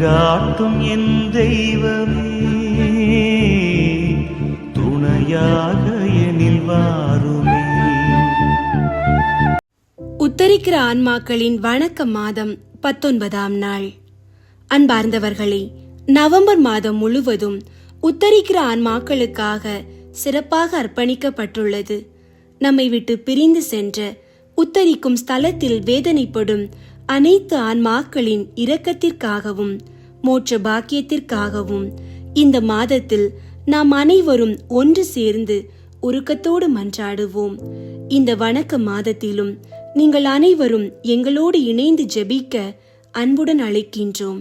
வழிகாட்டும் என் தெய்வமே. துணையாக எனில் வாருமே. உத்தரிக்கிற ஆன்மாக்களின் வணக்க மாதம் பத்தொன்பதாம் நாள். அன்பார்ந்தவர்களே நவம்பர் மாதம் முழுவதும் உத்தரிக்கிற ஆன்மாக்களுக்காக சிறப்பாக அர்ப்பணிக்கப்பட்டுள்ளது. நம்மை விட்டு பிரிந்து சென்ற உத்தரிக்கும் ஸ்தலத்தில் வேதனைப்படும் அனைத்து ஆன்மாக்களின் இரக்கத்திற்காகவும் மோட்ச பாக்கியத்திற்காகவும் இந்த மாதத்தில் நாம் அனைவரும் ஒன்று சேர்ந்து உருக்கத்தோடு மன்றாடுவோம். இந்த வணக்க மாதத்திலும் நீங்கள் அனைவரும் எங்களோடு இணைந்து ஜெபிக்க அன்புடன் அழைக்கின்றோம்.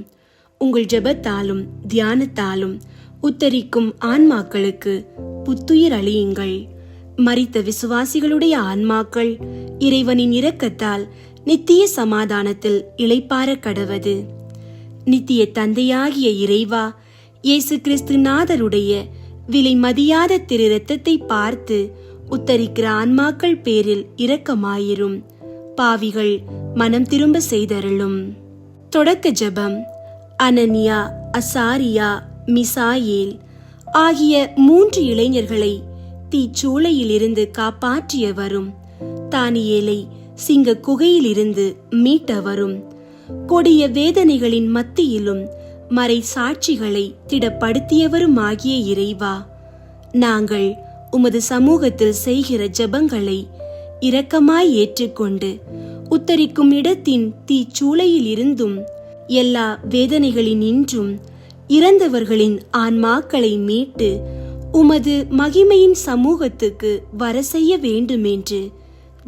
உங்கள் ஜெபத்தாலும் தியானத்தாலும் உத்தரிக்கும் ஆன்மாக்களுக்கு புத்துயிர் அழியுங்கள் மறித்த விசுவாசிகளுடைய ஆன்மாக்கள் இறைவனின் இரக்கத்தால் நித்திய சமாதானத்தில் இளைப்பார கடவது. நித்திய தந்தையாகிய இறைவா இயேசு கிறிஸ்து நாதருடைய விலை மதியாத திரு ரத்தத்தை பார்த்து உத்தரிக்கிற ஆன்மாக்கள் பேரில் இரக்கமாயிரும். பாவிகள் மனம் திரும்ப செய்தருளும். தொடக்க ஜபம். அனனியா அசாரியா மிசாயேல் ஆகிய மூன்று இளைஞர்களை தீச்சூளையிலிருந்து காப்பாற்றியவரும் தானியேலை சிங்க குகையிலிருந்து மீட்ட வரும். கொடிய வேதனைகளின் மத்தியிலும் மறை சாட்சிகளை திடப்படுத்தியவருமாகிய இறைவா நாங்கள் உமது சமூகத்தில் செய்கிற ஜெபங்களை இரக்கமாய் ஏற்றுக்கொண்டு உத்தரிக்கும் இடத்தின் தீச்சூளையில் இருந்தும் எல்லா வேதனைகளினின்றும் இறந்தவர்களின் ஆன்மாக்களை மீட்டு உமது மகிமையின் சமூகத்துக்கு வர செய்ய வேண்டுமென்று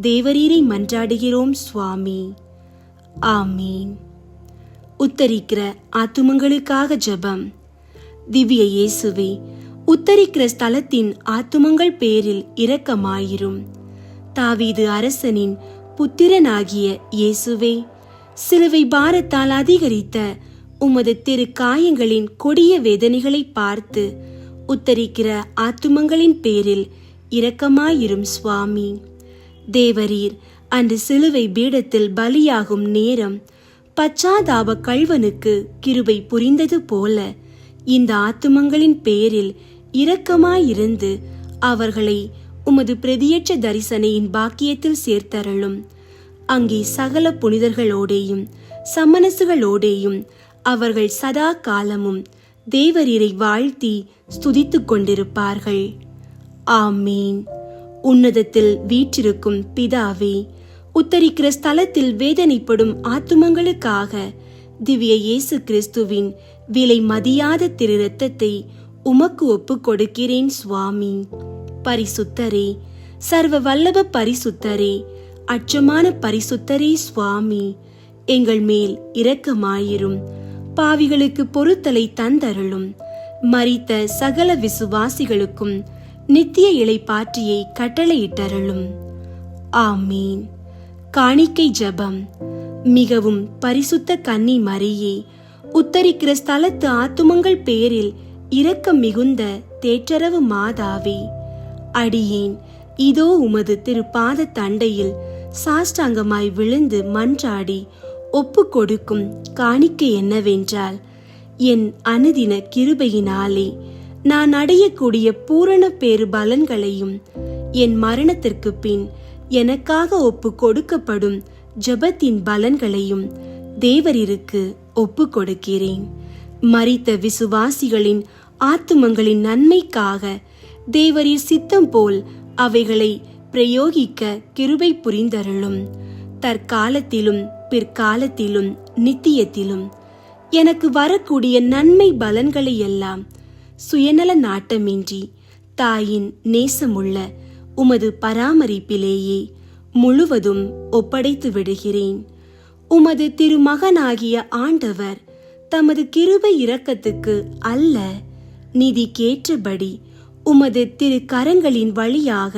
தேவரீரை மன்றாடுகிறோம் சுவாமி. ஆமீன். உத்தரிக்கிற ஆத்துமங்களுக்காக ஜெபம். திவ்ய இயேசுவே உத்தரிக்கிற ஸ்தலத்தின் ஆத்துமங்கள் பேரில் இரக்கமாயிரும். தாவீது அரசனின் புத்திரனாகிய இயேசுவே சிலுவை பாரத்தால் அதிகரித்த உமது திரு காயங்களின் கொடிய வேதனைகளை பார்த்து உத்தரிக்கிற ஆத்துமங்களின் பேரில் இரக்கமாயிரும் சுவாமி. தேவரீர் அன்று சிலுவை பீடத்தில் பலியாகும் நேரம் பச்சாதாப கள்வனுக்கு கிருபை புரிந்தது போல இந்த ஆத்துமங்களின் பேரில் இரக்கமாயிருந்து அவர்களை உமது பிரதியற்ற தரிசனையின் பாக்கியத்தில் சேர்த்தருளும். அங்கே சகல புனிதர்களோடேயும் சம்மனசுகளோடேயும் அவர்கள் சதா காலமும் தேவரீரை வாழ்த்தி ஸ்துதித்துக் கொண்டிருப்பார்கள் ஆமீன். உன்னதத்தில் வீற்றிருக்கும் பிதாவே உத்தரிக்கிற ஸ்தலத்தில் வேதனைப்படும் ஆத்துமங்களுக்காக திவ்ய இயேசு கிறிஸ்துவின் விலை மதியாத திரு ரத்தத்தை உமக்கு ஒப்புக் கொடுக்கிறேன் சுவாமி. பரிசுத்தரே சர்வ வல்லப பரிசுத்தரே அச்சமான பரிசுத்தரே சுவாமி. எங்கள் மேல் இரக்கமாயிரும் பாவிகளுக்கு பொருத்தலை தந்தருளும் மறித்த சகல விசுவாசிகளுக்கும் நித்திய இளைப்பாற்றியை கட்டளையிட்டருளும். ஆமீன். காணிக்கை ஜெபம். மிகவும் பரிசுத்த கன்னி மரியே உத்தரிக்கிற ஸ்தலத்து ஆத்துமங்கள் பேரில் இரக்கம் மிகுந்த தேற்றரவு மாதாவே. அடியேன் இதோ உமது திருப்பாத தண்டையில் சாஷ்டாங்கமாய் விழுந்து மன்றாடி ஒப்பு கொடுக்கும் காணிக்கை என்னவென்றால் என் அனுதின கிருபையினாலே. நான் அடையக்கூடிய பூரண பேறு பலன்களையும் என் மரணத்திற்கு பின் எனக்காக ஒப்பு கொடுக்கப்படும் ஜெபத்தின் பலன்களையும் தேவரிற்கு ஒப்பு கொடுக்கிறேன். மறித்த விசுவாசிகளின் ஆத்துமங்களின் நன்மைக்காக தேவரீர் சித்தம் போல் அவைகளை பிரயோகிக்க கிருபை புரிந்தருளும். தற்காலத்திலும் பிற்காலத்திலும் நித்தியத்திலும் எனக்கு வரக்கூடிய நன்மை பலன்களை எல்லாம் சுயநல நாட்டமின்றி தாயின் நேசமுள்ள உமது பராமரிப்பிலேயே முழுவதும் ஒப்படைத்து விடுகிறேன். உமது திருமகனாகிய ஆண்டவர் தமது கிருபை இரக்கத்துக்கு அல்ல நிதி கேற்றபடி உமது திரு கரங்களின் வழியாக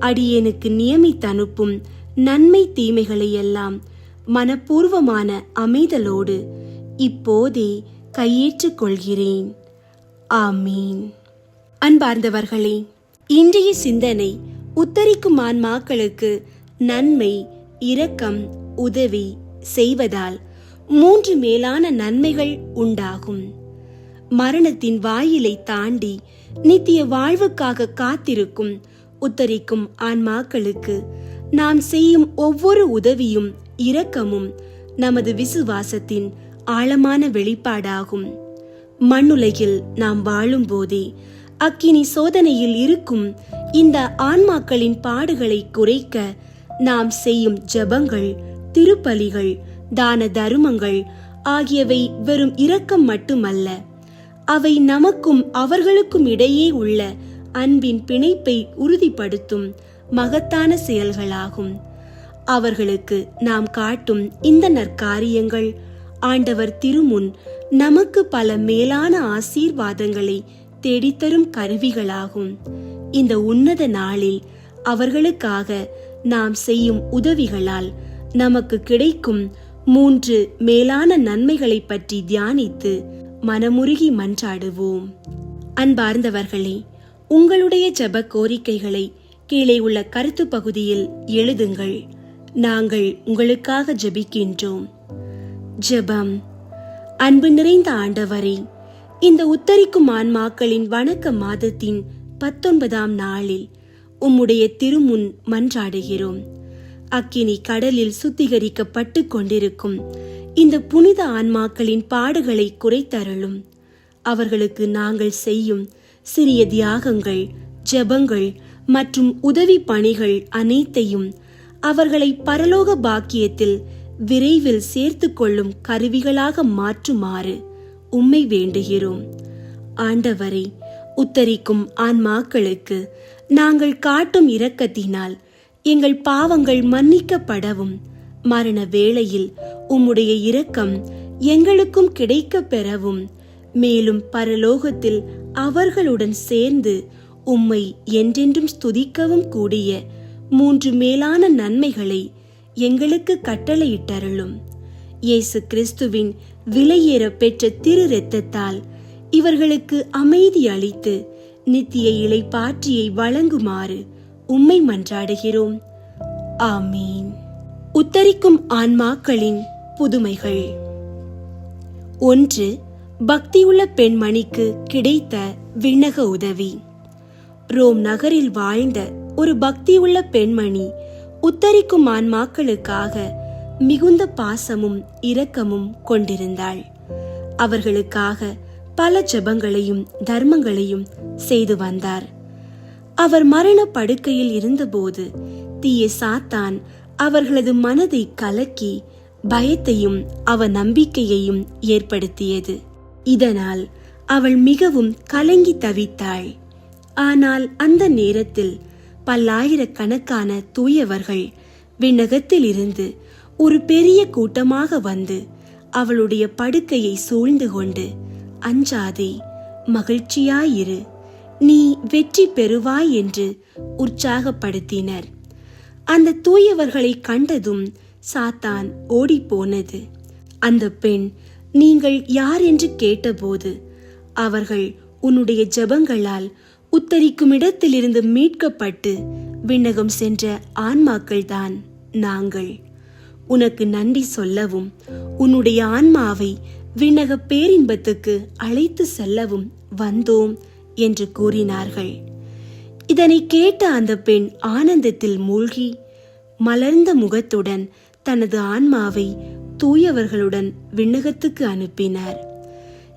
அடியேனுக்கு நியமித்தனுப்பும் நன்மை தீமைகளை எல்லாம் மனப்பூர்வமான அமைதலோடு இப்போதே கையேற்றுக் கொள்கிறேன் ஆமீன். அன்பார்ந்தவர்களே இன்றைய சிந்தனை உத்தரிக்கும் ஆன்மாக்களுக்கு நன்மை இரக்கம் உதவி செய்வதால் மூன்று மேலான நன்மைகள் உண்டாகும். மரணத்தின் வாயிலை தாண்டி நித்திய வாழ்வுக்காக காத்திருக்கும் உத்தரிக்கும் ஆன்மாக்களுக்கு நாம் செய்யும் ஒவ்வொரு உதவியும் இரக்கமும் நமது விசுவாசத்தின் ஆழமான வெளிப்பாடாகும். மண்ணுலகில் நாம் வாழும்போதே அக்கினி சோதனையில் இருக்கும் இந்த ஆன்மாக்களின் பாடுகளை குறைக்க நாம் செய்யும் ஜெபங்கள் திருப்பலிகள் தான தருமங்கள் ஆகியவை வெறும் இரக்கம் மட்டுமல்ல. அவை நமக்கும் அவர்களுக்கும் இடையே உள்ள அன்பின் பிணைப்பை உறுதிப்படுத்தும் மகத்தான செயல்களாகும். அவர்களுக்கு நாம் காட்டும் இந்த நற்காரியங்கள் ஆண்டவர் திருமுன் நமக்கு பல மேலான ஆசீர்வாதங்களை தேடித்தரும் கருவிகளாகும். இந்த உன்னத நாளில் அவர்களுக்காக நாம் செய்யும் உதவிகளால் நமக்கு கிடைக்கும் மூன்று மேலான நன்மைகளை பற்றி தியானித்து மனமுருகி மன்றாடுவோம். அன்பார்ந்தவர்களே உங்களுடைய ஜப கோரிக்கைகளை கீழே உள்ள கருத்து பகுதியில் எழுதுங்கள். நாங்கள் உங்களுக்காக ஜெபிக்கின்றோம். ஜெபம் அன்பு நிறைந்த ஆண்டவரே இந்த உத்தரிக்கும் ஆன்மாக்களின் வணக்க மாதத்தின் பத்தொன்பதாம் நாளில் உம்முடைய திருமுன் மன்றாடுகிறோம். அக்கினி கடலில் சுத்திகரிக்கப்பட்டு கொண்டிருக்கும் இந்த புனித ஆன்மாக்களின் பாடுகளை குறைத்தருளும். அவர்களுக்கு நாங்கள் செய்யும் சிறிய தியாகங்கள் ஜெபங்கள் மற்றும் உதவி பணிகள் அனைத்தையும் அவர்களை பரலோக பாக்கியத்தில் விரைவில் சேர்த்து கொள்ளும் கருவிகளாக மாற்றுமாறு உம்மை வேண்டுகிறோம். ஆண்டவரை உத்தரிக்கும் ஆன்மாக்களுக்கு நாங்கள் காட்டும் இரக்கத்தினால் எங்கள் பாவங்கள் மன்னிக்கப்படவும். மரண வேளையில் உம்முடைய இரக்கம் எங்களுக்கும் கிடைக்கப் பெறவும். மேலும் பரலோகத்தில் அவர்களுடன் சேர்ந்து உம்மை என்றென்றும் ஸ்துதிக்கவும் கூடிய மூன்று மேலான நன்மைகளை எங்களுக்கு கட்டளையிட்டருளும். இயேசு கிறிஸ்துவின் விலையேற பெற்ற திரு இரத்தத்தால் இவர்களுக்கு அமைதி அளித்து நித்திய இளைப்பாற்றியை வழங்குமாறு உம்மை மன்றாடுகிறோம். ஆமீன். உத்தரிக்கும் ஆன்மாக்களின் புதுமைகள். ஒன்று பக்தியுள்ள பெண்மணிக்கு கிடைத்த விண்ணக உதவி. ரோம் நகரில் வாழ்ந்த ஒரு பக்தியுள்ள பெண்மணி உத்தரிக்கும் ஆன்மாக்களுக்காக மிகுந்த பாசமும் இரக்கமும் கொண்டிருந்தாள். அவர்களுக்காக பல ஜெபங்களையும் தர்மங்களையும் செய்து வந்தார். அவர் மரண படுக்கையில் இருந்தபோது தீய சாத்தான் அவர்களது மனதை கலக்கி பயத்தையும் அவ நம்பிக்கையையும் ஏற்படுத்தியது. இதனால் அவள் மிகவும் கலங்கி தவித்தாள். ஆனால் அந்த நேரத்தில் பல்லாயிரக்கணக்கான தூயவர்கள் விண்ணகத்தில் இருந்து ஒரு பெரிய கூட்டமாக வந்து அவளுடைய படுக்கையை சூழ்ந்து கொண்டு அஞ்சாதே மகிழ்ச்சியாயிரு. நீ வெற்றி பெறுவாய் என்று உற்சாகப்படுத்தினர். அந்த தூயவர்களை கண்டதும் சாத்தான் ஓடிப்போனது. அந்த பெண் நீங்கள் யார்? என்று கேட்டபோது அவர்கள் உன்னுடைய ஜெபங்களால் உத்தரிக்கும் இடத்திலிருந்து மீட்கப்பட்டு விண்ணகம் சென்ற ஆன்மாக்கள்தான் நாங்கள். உனக்கு நன்றி சொல்லவும் உன்னுடைய ஆன்மாவை விண்ணக பேரின்பத்துக்கு அழைத்து செல்லவும் வந்தோம் என்று கூறினார்கள். இதனை கேட்ட அந்த பெண் ஆனந்தத்தில் மூழ்கி மலர்ந்த முகத்துடன் தனது ஆன்மாவை தூயவர்களுடன் விண்ணகத்துக்கு அனுப்பினார்.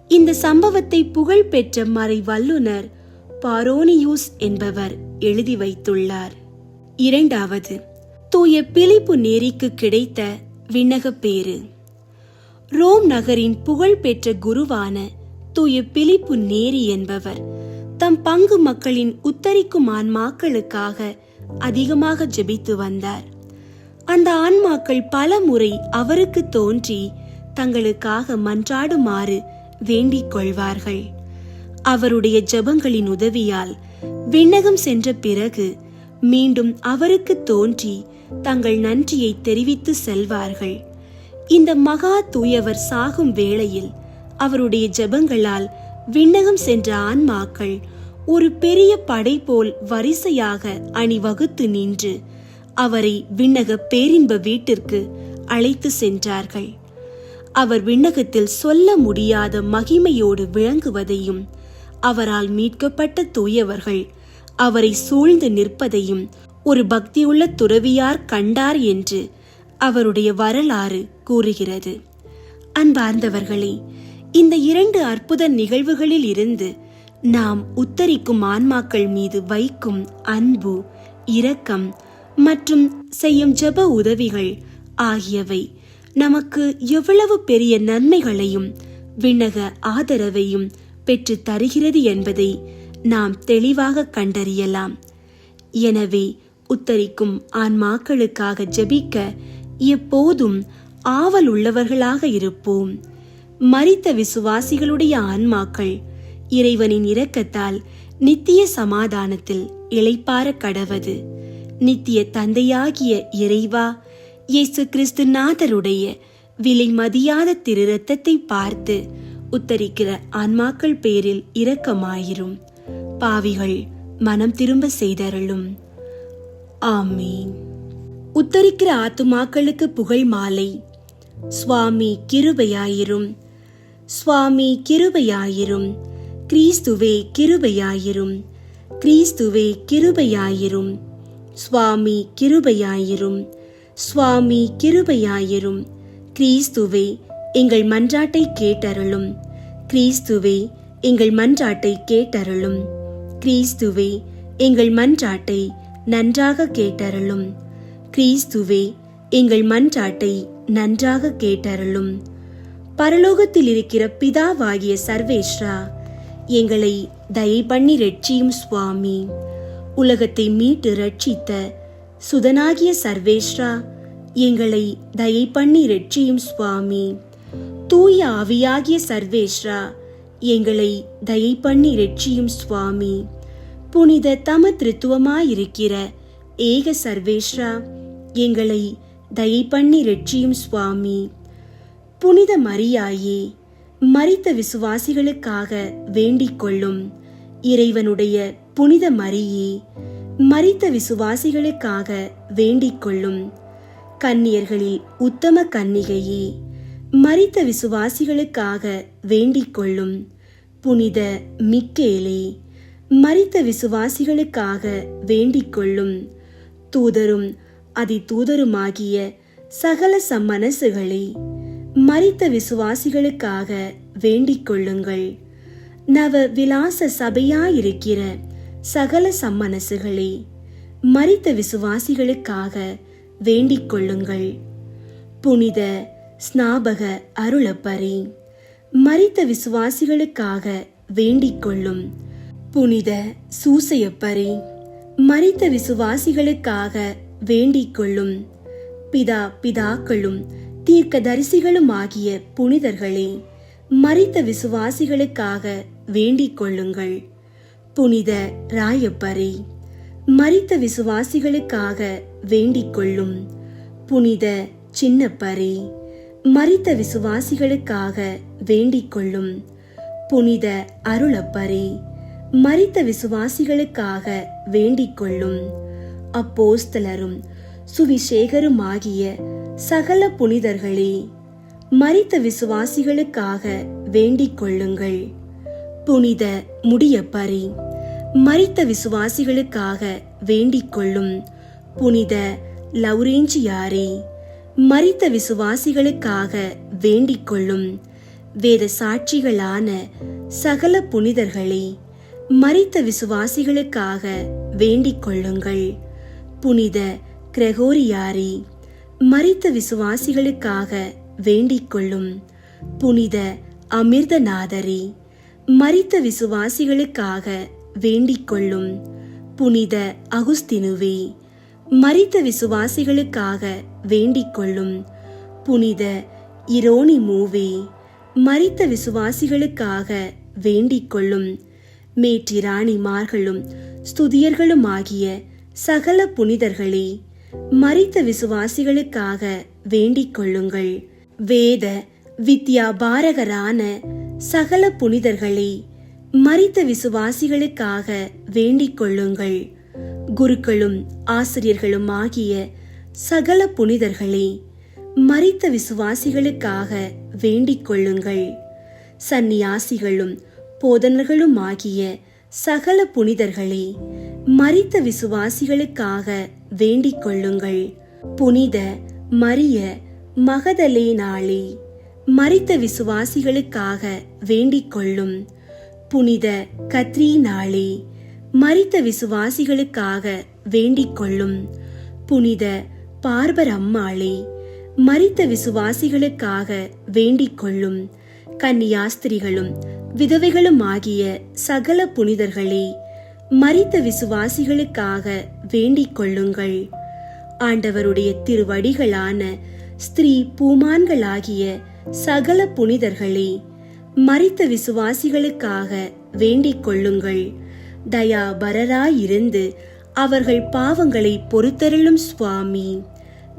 இந்த சம்பவத்தை புகழ்பெற்ற மறை வல்லுனர் பாரோனியூஸ் என்பவர் எழுதி வைத்துள்ளார். இரண்டாவது தூய பிலிப்பு நேரிக்கு கிடைத்த விண்ணகப் பேறு. ரோம் நகரின் புகழ்பெற்ற குருவான தூய பிலிப்பு நேரி என்பவர் தம் பங்கு மக்களின் உத்தரிக்கும் ஆன்மாக்களுக்காக அதிகமாக ஜெபித்து வந்தார். அந்த ஆன்மாக்கள் பல முறை அவருக்கு தோன்றி தங்களுக்காக மன்றாடுமாறு வேண்டிக் கொள்வார்கள். அவருடைய ஜெபங்களின் உதவியால் விண்ணகம் சென்ற பிறகு மீண்டும் அவருக்கு தோன்றி தங்கள் நன்றியை தெரிவித்து செல்வார்கள். இந்த மகா தூயவர் சாகும் வேளையில் அவருடைய ஜெபங்களால் விண்ணகம் சென்ற ஆன்மாக்கள் ஒரு பெரிய படை போல் வரிசையாக அணிவகுத்து நின்று அவரை விண்ணக பேரின்ப வீட்டிற்கு அழைத்து சென்றார்கள். அவர் விண்ணகத்தில் சொல்ல முடியாத மகிமையோடு விளங்குவதையும் அவரால் மீட்கப்பட்ட தூயவர்கள். அவரை சூழ்ந்து நிற்பதையும் ஒரு பக்தியுள்ள துறவியார் கண்டார் என்று அவருடைய வரலாறு கூறுகிறது. அன்பார்ந்தவர்களே இந்த இரண்டு அற்புத நிகழ்வுகளில் இருந்து நாம் உத்தரிக்கும் ஆன்மாக்கள் மீது வைக்கும் அன்பு இரக்கம் மற்றும் செய்யும் ஜெப உதவிகள் ஆகியவை நமக்கு எவ்வளவு பெரிய நன்மைகளையும் விண்ணக ஆதரவையும் பெற்று தருகிறது என்பதை நாம் தெளிவாக கண்டறியலாம். எனவே உத்தரிக்கும் ஆன்மாக்களுக்காக ஜெபிக்க எப்போதும் ஆவல் உள்ளவர்களாக இருப்போம். மறித்த விசுவாசிகளுடைய ஆன்மாக்கள் இறைவனின் இரக்கத்தால் நித்திய சமாதானத்தில் இளைப்பார கடவது. நித்திய தந்தையாகிய இறைவா இயேசு கிறிஸ்து நாதருடைய விலை மதியாத திரு ரத்தத்தை பார்த்து உத்தரிக்கிற ஆன்மாக்கள் பேரில் இரக்கமாயிரும். பாவிகள் மனம் திரும்ப செய்தருளும். ஆமீன். உத்தரிக்கிற ஆத்துமாக்களுக்கு புகழ் மாலை. சுவாமி கிருபையாயிரும். சுவாமி கிருபையாயிரும். கிறிஸ்துவே கிருபையாயிரும். கிறிஸ்துவே கிருபையாயிரும். சுவாமி கிருபையாயிரும். சுவாமி கிருபையாயிரும். கிறிஸ்துவே எங்கள் மன்றாட்டை கேட்டருளும். கிறிஸ்துவே எங்கள் மன்றாட்டை கேட்டருளும். கிறிஸ்துவே எங்கள் மன்றாட்டை நன்றாக கேட்டருளும். கிறிஸ்துவே எங்கள் மன்றாட்டை நன்றாக கேட்டருளும். பரலோகத்தில் இருக்கிற பிதாவாகிய சர்வேஸ்ரா எங்களை தயை பண்ணி ரட்சியும் சுவாமி. உலகத்தை மீட்டு ரட்சித்த சுதனாகிய சர்வேஸ்ரா எங்களை தயை பண்ணி ரட்சியும் சுவாமி. தூய ஆவியாகிய சர்வேஸ்ரா எங்களை தயை பண்ணி ரட்சியும் சுவாமி. புனித தம திருத்துவமாயிருக்கிற ஏக சர்வேஸ்ரா எங்களை தயை பண்ணி ரட்சியும் சுவாமி. புனித மரியாயே மறித்த விசுவாசிகளுக்காக வேண்டிக் கொள்ளும் இறைவனுடைய புனித மரியே மறித்த விசுவாசிகளுக்காக வேண்டிக் கொள்ளும். கன்னியர்களில் உத்தம கன்னிகையே மரித்த விசுவாசிகளுக்காக வேண்டிக் கொள்ளும் புனித மிக்கேலே மரித்த விசுவாசிகளுக்காக வேண்டிக் கொள்ளும் தூதரும் அதி தூதருமாகிய சகல சம்மனசுகளே மரித்த விசுவாசிகளுக்காக வேண்டிக் கொள்ளுங்கள். நவ விலாச சபையாயிருக்கிற சகல சம்மனசுகளே மரித்த விசுவாசிகளுக்காக வேண்டிக் கொள்ளுங்கள். புனித ஸ்நாபக அருளப்பரி மரித்த விசுவாசிகளுக்காக வேண்டிக் கொள்ளும் புனித சூசையப்பரி மரித்த விசுவாசிகளுக்காக வேண்டிக் கொள்ளும் பிதா பிதாக்களும் தீர்க்கதரிசிகளும் ஆகிய புனிதர்களே மறித்த விசுவாசிகளுக்காக வேண்டிக் கொள்ளுங்கள் புனித ராயப்பரி மரித்த விசுவாசிகளுக்காக வேண்டிக் கொள்ளும் புனித சின்னப்பரே மரித்த விசுவாசிகளுக்காக வேண்டிக் கொள்ளும் புனித அருளப்பரே. மரித்த விசுவாசிகளுக்காக வேண்டிக் கொள்ளும் அப்போஸ்தலரும் சுவிசேகருமாகிய சகல புனிதர்களே மரித்த விசுவாசிகளுக்காக வேண்டிக் கொள்ளுங்கள் புனித முடியப்பரே. மரித்த விசுவாசிகளுக்காக வேண்டிக் கொள்ளும் புனித லௌரேஞ்சியாரே. மரித்த விசுவாசிகளுக்காக வேண்டிக் கொள்ளும் வேத சாட்சிகளான சகல புனிதர்களே மரித்த விசுவாசிகளுக்காக வேண்டிக் கொள்ளுங்கள் புனித கிரகோரியாரி மரித்த விசுவாசிகளுக்காக வேண்டிக் கொள்ளும் புனித அமிர்தநாதரி மரித்த விசுவாசிகளுக்காக வேண்டிக் கொள்ளும் புனித அகுஸ்தினுவே மரித்த விசுவாசிகளுக்காக வேண்டிக் கொள்ளும் புனித இரோனி மூவி மரித்த விசுவாசிகளுக்காக வேண்டிக் கொள்ளும் மேற்றிராணிமார்களும் ஸ்துதியர்களுமாகிய சகல புனிதர்களே மரித்த விசுவாசிகளுக்காக வேண்டிக் கொள்ளுங்கள் வேத வித்யாபாரகரான சகல புனிதர்களே மரித்த விசுவாசிகளுக்காக வேண்டிக் கொள்ளுங்கள் குருக்களும் ஆசிரியர்களும் ஆகிய சகல புனிதர்களே மரித்த விசுவாசிகளுக்காக வேண்டிக் கொள்ளுங்கள். சந்நியாசிகளும் போதனர்களும் ஆகிய சகல புனிதர்களே மரித்த விசுவாசிகளுக்காக வேண்டிக் கொள்ளுங்கள். புனித மரிய மகதலேனாளே மரித்த விசுவாசிகளுக்காக வேண்டிக் கொள்ளும். புனித கத்ரீனாளே மரித்த விசுவாசிகளுக்காக வேண்டிக் கொள்ளும். புனித பார்பர் அம்மாளே மரித்த விசுவாசிகளுக்காக வேண்டிக் கொள்ளும். கன்னியாஸ்திரிகளும் விதவைகளும் ஆகிய சகல புனிதர்களே மரித்த விசுவாசிகளுக்காக வேண்டிக் கொள்ளுங்கள். ஆண்டவருடைய திருவடிகளான ஸ்திரீ பூமான்களாகிய சகல புனிதர்களே மரித்த விசுவாசிகளுக்காக வேண்டிக் கொள்ளுங்கள். தயாபரராயிருந்து அவர்கள் பாவங்களை பொறுத்தருளும் சுவாமி.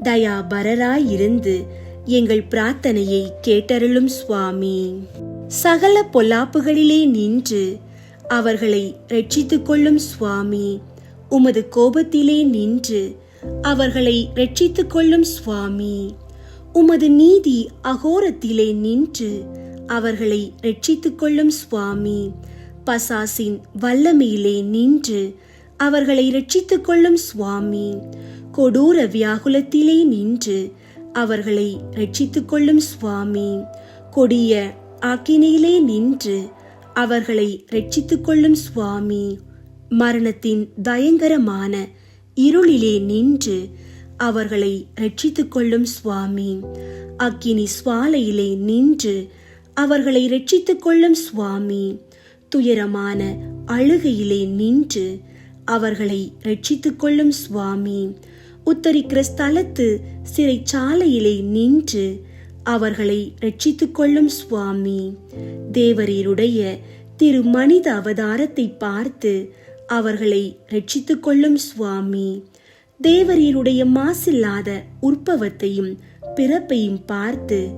தயாபரராயிருந்து எங்கள் பிரார்த்தனையை கேட்டருளும் சுவாமி. சகல பொல்லாப்புகளிலே நின்று அவர்களை ரட்சித்துக் கொள்ளும் சுவாமி. உமது கோபத்திலே நின்று அவர்களை ரட்சித்துக் கொள்ளும் சுவாமி. உமது நீதி அகோரத்திலே நின்று அவர்களை ரட்சித்துக் கொள்ளும் சுவாமி. பசாசின் வல்லமையிலே நின்று அவர்களை ரட்சித்துக் கொள்ளும் சுவாமி. கொடூர வியாகுலத்திலே நின்று அவர்களை ரட்சித்துக் கொள்ளும் சுவாமி. கொடிய ஆக்கினையிலே நின்று அவர்களை ரட்சித்துக் கொள்ளும் சுவாமி. மரணத்தின் பயங்கரமான இருளிலே நின்று அவர்களை ரட்சித்துக் கொள்ளும் சுவாமி. அக்கினி சுவாலையிலே நின்று அவர்களை ரட்சித்துக் கொள்ளும் சுவாமி. துயரமான அழுகையிலே நின்று அவர்களை ரட்சித்துக் கொள்ளும் சுவாமி. உத்தரிக்கிற ஸ்தலத்து சிறைச்சாலையிலே நின்று அவர்களை ரட்சித்துக் கொள்ளும் சுவாமி. தேவரீருடைய திரு மனித அவதாரத்தை பார்த்து அவர்களை ரட்சித்துக் கொள்ளும் சுவாமி. தேவரீருடைய மாசில்லாத உற்பவத்தையும் பிறப்பையும் பார்த்து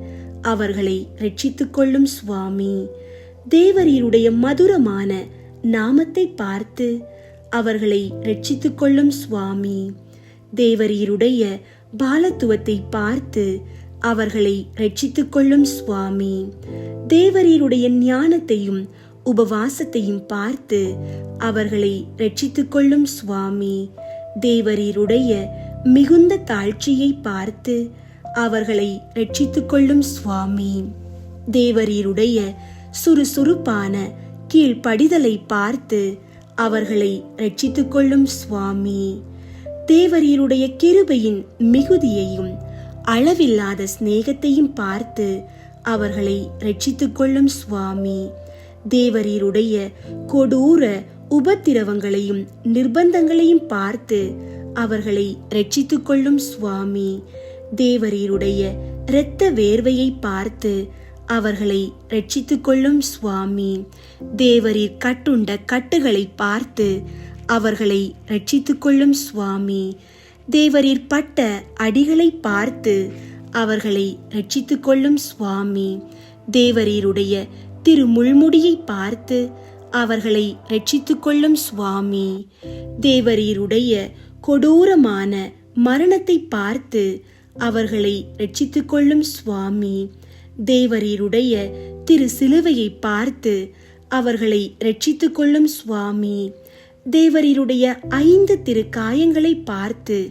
அவர்களை ரட்சித்துக் கொள்ளும் சுவாமி. தேவரீருடைய மதுரமான நாமத்தை பார்த்து அவர்களை ரட்சித்துக் கொள்ளும் சுவாமி. தேவரீருடைய பாலத்துவத்தை பார்த்து அவர்களை ரட்சித்துக் கொள்ளும் சுவாமி. தேவரீருடைய ஞானத்தையும் உபவாசத்தையும் பார்த்து அவர்களை ரட்சித்துக் கொள்ளும் சுவாமி. தேவரீருடைய மிகுந்த தாழ்ச்சியை பார்த்து அவர்களை ரட்சித்துக் கொள்ளும் சுவாமி. தேவரீருடைய சுறுசுறுப்பான கீழ்ப்படிதலை பார்த்து அவர்களை ரட்சித்துக் கொள்ளும் சுவாமி. தேவரீருடைய கிருபையின் மிகுதியையும் அளவில்லாத சிநேகத்தையும் பார்த்து அவர்களை ரட்சித்துக் கொள்ளும் சுவாமி. தேவரீருடைய கொடூர உபத்திரவங்களையும் நிர்பந்தங்களையும் பார்த்து அவர்களை ரட்சித்துக் கொள்ளும் சுவாமி. தேவரீருடைய இரத்த வேர்வையை பார்த்து அவர்களை ரட்சித்துக் கொள்ளும் சுவாமி. தேவரீர் கட்டுண்ட கட்டுகளை பார்த்து அவர்களை ரட்சித்துக் கொள்ளும் சுவாமி. தேவரீர் பட்ட அடிகளை பார்த்து அவர்களை ரட்சித்துக் கொள்ளும் சுவாமி. தேவரீருடைய திருமுள்முடியை பார்த்து அவர்களை ரட்சித்துக் கொள்ளும் சுவாமி. தேவரீருடைய கொடூரமான மரணத்தை பார்த்து அவர்களை ரட்சித்துக் கொள்ளும் சுவாமி. தேவரீருடைய திரு சிலுவையை பார்த்து அவர்களை ரட்சித்துக் கொள்ளும் சுவாமி. தேவரீருடைய ஐந்து திரு காயங்களை பார்த்து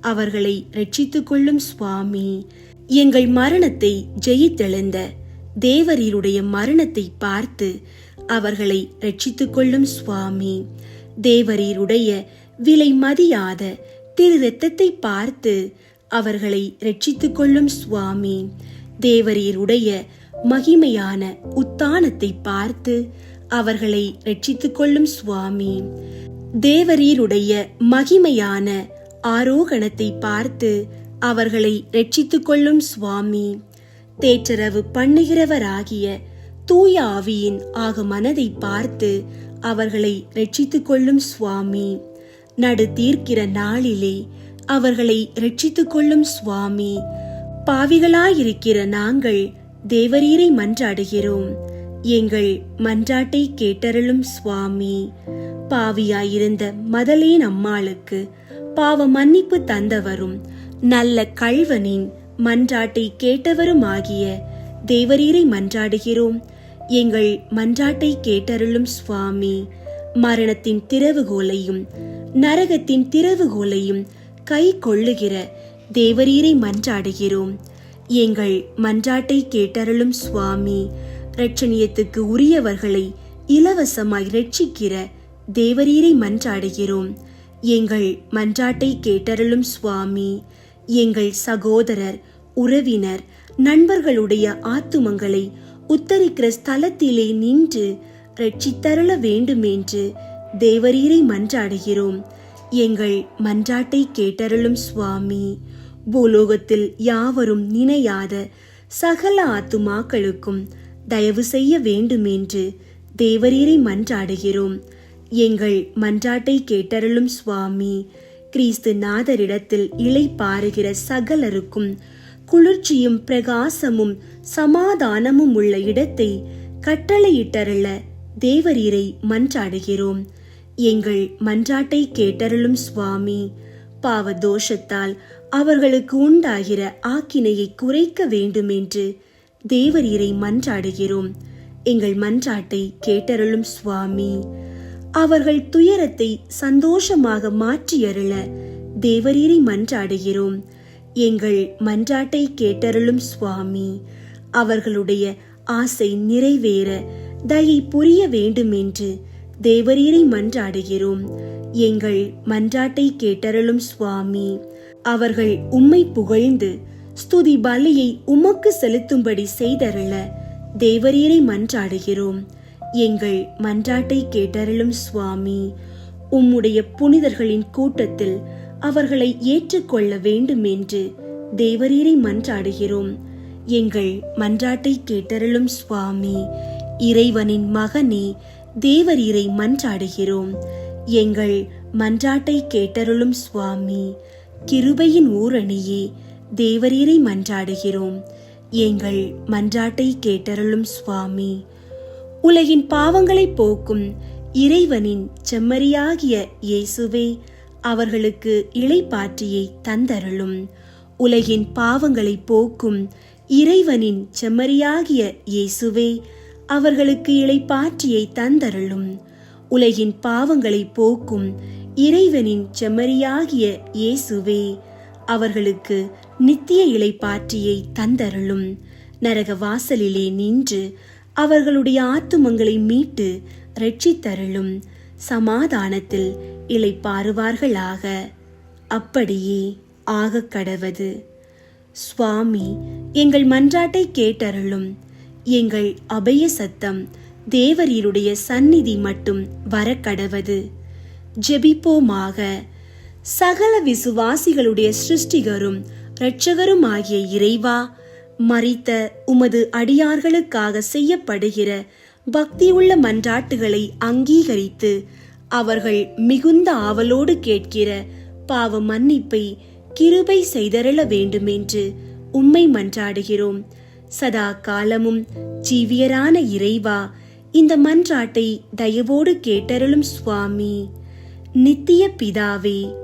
அவர்களை ரட்சித்துக் கொள்ளும் சுவாமி. எங்கள் மரணத்தை ஜெயித்தெழுந்த தேவரீருடைய மரணத்தை பார்த்து அவர்களை ரட்சித்துக் கொள்ளும் சுவாமி. தேவரீருடைய விலை மதியாத திரு ரத்தத்தை பார்த்து அவர்களை ரட்சித்துக் கொள்ளும் சுவாமி. தேவரீருடைய மகிமையான உத்தானத்தை பார்த்து அவர்களை ரட்சித்துக் கொள்ளும் சுவாமி. தேவரீருடைய மகிமையான ஆரோகணத்தை பார்த்து அவர்களை ரட்சித்துக் கொள்ளும் சுவாமி. தேற்றரவு பண்ணுகிறவராகிய தூய ஆவியின் ஆக மனதை பார்த்து அவர்களை ரட்சித்துக் கொள்ளும் சுவாமி. நடு தீர்க்கிற நாளிலே அவர்களை ரட்சித்துக் கொள்ளும் சுவாமி. பாவிகளாயிருக்கிற நாங்கள் தேவரீரை மன்றாடுகிறோம். எங்கள் மன்றாட்டை கேட்டருளும் சுவாமி. பாவியாயிருந்த மதலேன் அம்மாளுக்கு பாவ மன்னிப்பு தந்தவரும் நல்ல கள்வனின் மன்றாட்டை கேட்டவருமாகிய தேவரீரை மன்றாடுகிறோம். எங்கள் மன்றாட்டை கேட்டருளும் சுவாமி மரணத்தின் திறவுகோலையும் நரகத்தின் திறவுகோலையும் கை கொள்ளுகிற தேவரீரை மன்றாடுகிறோம். எங்கள் மன்றாட்டை கேட்டருளும் சுவாமி ரட்சணியத்துக்கு உரியவர்களை இலவசமாய் ரட்சிக்கிற தேவரீரை மன்றாடுகிறோம். எங்கள் மன்றாட்டை கேட்டருளும் சுவாமி எங்கள் சகோதரர் உறவினர் நண்பர்களுடைய ஆத்துமங்களை உத்தரிக்கிற ஸ்தலத்திலே நின்று ரட்சித்தருள வேண்டுமென்று தேவரீரை மன்றாடுகிறோம். எங்கள் மன்றாட்டை கேட்டருளும் சுவாமி பூலோகத்தில் யாவரும் நினையாத சகல ஆத்துமாக்களுக்கும் தயவு செய்ய வேண்டுமென்று தேவரீரை மன்றாடுகிறோம். எங்கள் மன்றாட்டை கேட்டருளும் சுவாமி கிறிஸ்து நாதரிடத்தில் இலை பாருகிற சகலருக்கும் குளிர்ச்சியும் பிரகாசமும் சமாதானமும் உள்ள இடத்தை கட்டளையிட்டருள தேவரீரை மன்றாடுகிறோம். எங்கள் மன்றாட்டை கேட்டருளும் சுவாமி பாவ தோஷத்தால் அவர்களுக்கு உண்டாகிற ஆக்கினையை குறைக்க வேண்டுமென்று தேவரீரை மன்றாடுகிறோம். எங்கள் மன்றாட்டை கேட்டருளும் சுவாமி. அவர்கள் துயரத்தை சந்தோஷமாக மாற்றியருள தேவரீரை மன்றாடுகிறோம். எங்கள் மன்றாட்டை கேட்டருளும் சுவாமி. அவர்களுடைய ஆசை நிறைவேற தயை புரிய வேண்டுமென்று தேவரீரை மன்றாடுகிறோம். எங்கள் மன்றாட்டை கேட்டருளும் சுவாமி அவர்கள் உம்மை புகழ்ந்து ஸ்துதி பலியை உமக்கு செலுத்தும்படி செய்தருள தேவரீரை மன்றாடுகிறோம். எங்கள் மன்றாட்டை கேட்டருளும் சுவாமி உம்முடைய புனிதர்களின் கூட்டத்தில் அவர்களை ஏற்றுக்கொள்ள வேண்டும் என்று தேவரீரை மன்றாடுகிறோம். எங்கள் மன்றாட்டை கேட்டருளும் சுவாமி இறைவனின் மகனே தேவரீரை மன்றாடுகிறோம். எங்கள் மன்றாட்டை கேட்டருளும் சுவாமி கிருபையின் ஊரணியே தேவரீரை மன்றாடுகிறோம். எங்கள் மன்றாட்டை கேட்டருளும் சுவாமி உலகின் பாவங்களை போக்கும் இறைவனின் செம்மறியாகிய இயேசுவே அவர்களுக்கு இளைப்பாற்றியை தந்தருளும். உலகின் பாவங்களை போக்கும் இறைவனின் செம்மறியாகிய இயேசுவே அவர்களுக்கு இளைப்பாற்றியை தந்தருளும். உலகின் பாவங்களை போக்கும் இறைவனின் செம்மறியாகிய இயேசுவே அவர்களுக்கு நித்திய இளைப்பாற்றியை தந்தருளும். நரக வாசலிலே நின்று அவர்களுடைய ஆத்துமங்களை மீட்டு ரட்சித்தருளும் சமாதானத்தில் இளைப்பாறுவார்களாக. அப்படியே ஆக கடவது சுவாமி எங்கள் மன்றாட்டை கேட்டருளும். எங்கள் அபய சத்தம் தேவரீருடைய சந்நிதி மட்டும் வரக்கடவது. ஜெபிப்போமாக. சகல விசுவாசிகளுடைய சிருஷ்டிகரும் இரட்சகரும் ஆகிய இறைவா மறித்த உமது அடியார்களுக்காக செய்யப்படுகிற பக்தியுள்ள மன்றாட்டுகளை அங்கீகரித்து அவர்கள் மிகுந்த ஆவலோடு கேட்கிற பாவ மன்னிப்பை கிருபை செய்தருள வேண்டுமென்று உம்மை மன்றாடுகிறோம். சதா காலமும் ஜீவியரான இறைவா இந்த மன்றாட்டை தயவோடு கேட்டருளும் சுவாமி. நித்திய பிதாவே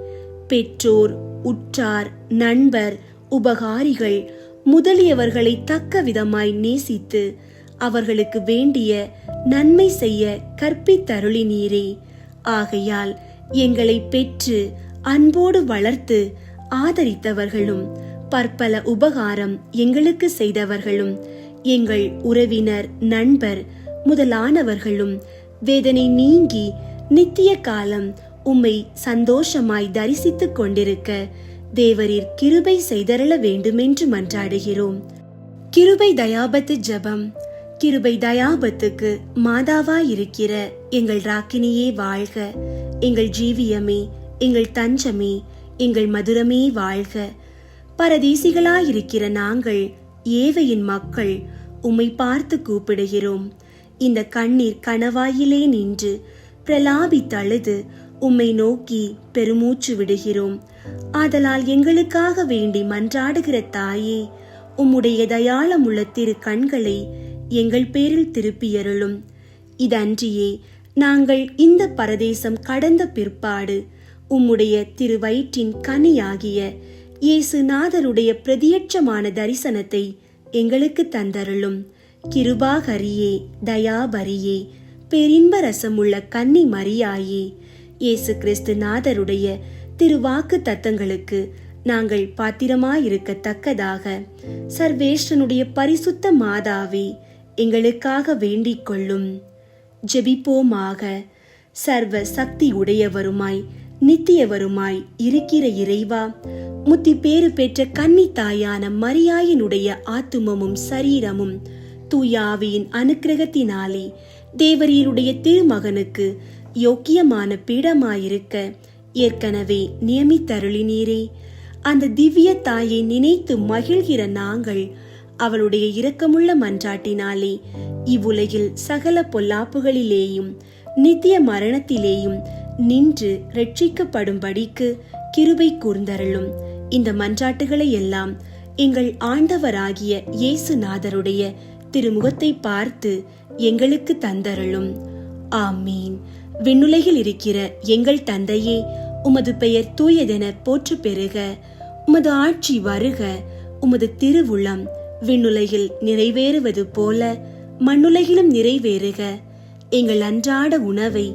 பெற்றோர் உற்றார் நண்பர் உபகாரிகள் முதலியவர்களை தக்க விதமாய் நேசித்து அவர்களுக்கு வேண்டிய நன்மை செய்ய கற்பித்தருளினீரே. ஆகையால் எங்களை பெற்று அன்போடு வளர்த்து ஆதரித்தவர்களும் பற்பல உபகாரம் எங்களுக்கு செய்தவர்களும் எங்கள் உறவினர் நண்பர் முதலானவர்களும் வேதனை நீங்கி நித்திய காலம் உம்மை சந்தோஷமாய் தரிசித்துக் கொண்டிருக்க தேவரீர் கிருபை செய்தரள வேண்டுமென்று மன்றாடுகிறோம். கிருபை தயாபத்து ஜபம் கிருபை தயாபத்துக்கு மாதாவா இருக்கிற எங்கள் ராக்கினியே வாழ்க. எங்கள் ஜீவியமே எங்கள் தஞ்சமே எங்கள் மதுரமே வாழ்க. பரதேசிகளாயிருக்கிற நாங்கள் ஏவையின் மக்கள் உம்மை பார்த்து கூப்பிடுகிறோம். இந்த கண்ணீர் கணவாயிலே நின்று பிரலாபித்தழுது உம்மை நோக்கி பெருமூச்சு விடுகிறோம். ஆதலால் எங்களுக்காக வேண்டி மன்றாடுகிற தாயே உம்முடைய தயாளமுள்ள திரு கண்களை எங்கள் பேரில் திருப்பியருளும். இதன்றியே நாங்கள் இந்த பரதேசம் கடந்த பிற்பாடு உம்முடைய திரு வயிற்றின் கனியாகிய இயேசுநாதருடைய பிரதியட்சமான தரிசனத்தை எங்களுக்கு தந்தருளும். கிருபாகரியே தயாபரியே பெரின்ப ரசமுள்ள கன்னி மரியாயே இயேசு கிறிஸ்து நாதருடைய திருவாக்கு தத்தங்களுக்கு நாங்கள் பாத்திரமாயிருக்கத்தக்கதாக சர்வேஷ்டனுடைய பரிசுத்த மாதாவே எங்களுக்காக வேண்டிக் கொள்ளும் ஜெபிப்போமாக சர்வ சக்தி உடையவருமாய் நித்தியவருமாய் இருக்கிற இறைவா முத்தி பேறு பெற்ற கன்னி தாயான மரியாயினுடைய ஆத்துமமும் சரீரமும் தூயாவியின் அனுக்கிரகத்தினாலே தேவரீருடைய திருமகனுக்கு யோக்கியமான பீடமாயிருக்க ஏற்கனவே நியமித்தருளினீரே. அந்த திவ்ய தாயை நினைத்து மகிழ்கிற நாங்கள் அவளுடைய இரக்கமுள்ள மன்றாட்டினாலே இவ்வுலகில் சகல பொல்லாப்புகளிலேயும் நித்திய மரணத்திலேயும் நின்று ரட்சிக்கப்படும்படிக்கு கிருபை கூர்ந்தருளும். இந்த மன்றாட்டுகளை எல்லாம் எங்கள் ஆண்டவராகிய இயேசுநாதருடைய திருமுகத்தை பார்த்து எங்களுக்கு தந்தருளும். ஆமீன். விண்ணுலகில் இருக்கிற எங்கள் தந்தையே உமது பெயர் தூயதென போற்று பெறுக உமது ஆட்சி வருக. உமது திருவுளம் விண்ணுலகில் நிறைவேறுவது போல மண்ணுலகிலும் நிறைவேறுக. எங்கள் அன்றாட உணவை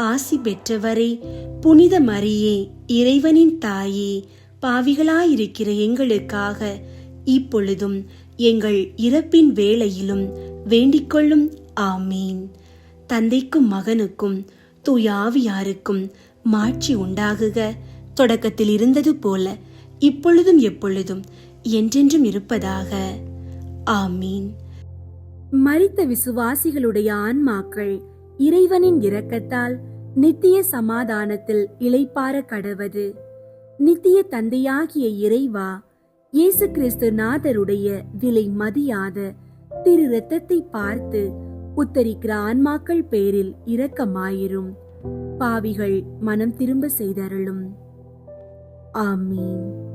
ஆசி பெற்றவரே புனித மரியே இறைவனின் தாயே பாவிகளாயிருக்கிற எங்களுக்காக இப்பொழுதும் எங்கள் இறப்பின் வேளையிலும் வேண்டிக்கொள்ளும். ஆமீன். தந்தைக்கும் மகனுக்கும் தூயாவியாருக்கும் மாட்சி உண்டாகுக. தொடக்கத்தில் இருந்தது போல இப்பொழுதும் எப்பொழுதும் என்றென்றும் இருப்பதாக. ஆமீன். மறித்த விசுவாசிகளுடைய ஆன்மாக்கள் இறைவனின் இரக்கத்தால் நித்திய சமாதானத்தில் இளைப்பார கடவது. நித்திய தந்தையாகிய இறைவா இயேசு கிறிஸ்து நாதருடைய விலை மதியாத திரு ரத்தத்தை பார்த்து உத்தரிக்கிற ஆன்மாக்கள் பேரில் இரக்கமாயிரும். பாவிகள் மனம் திரும்ப செய்தருளும். ஆமீன்.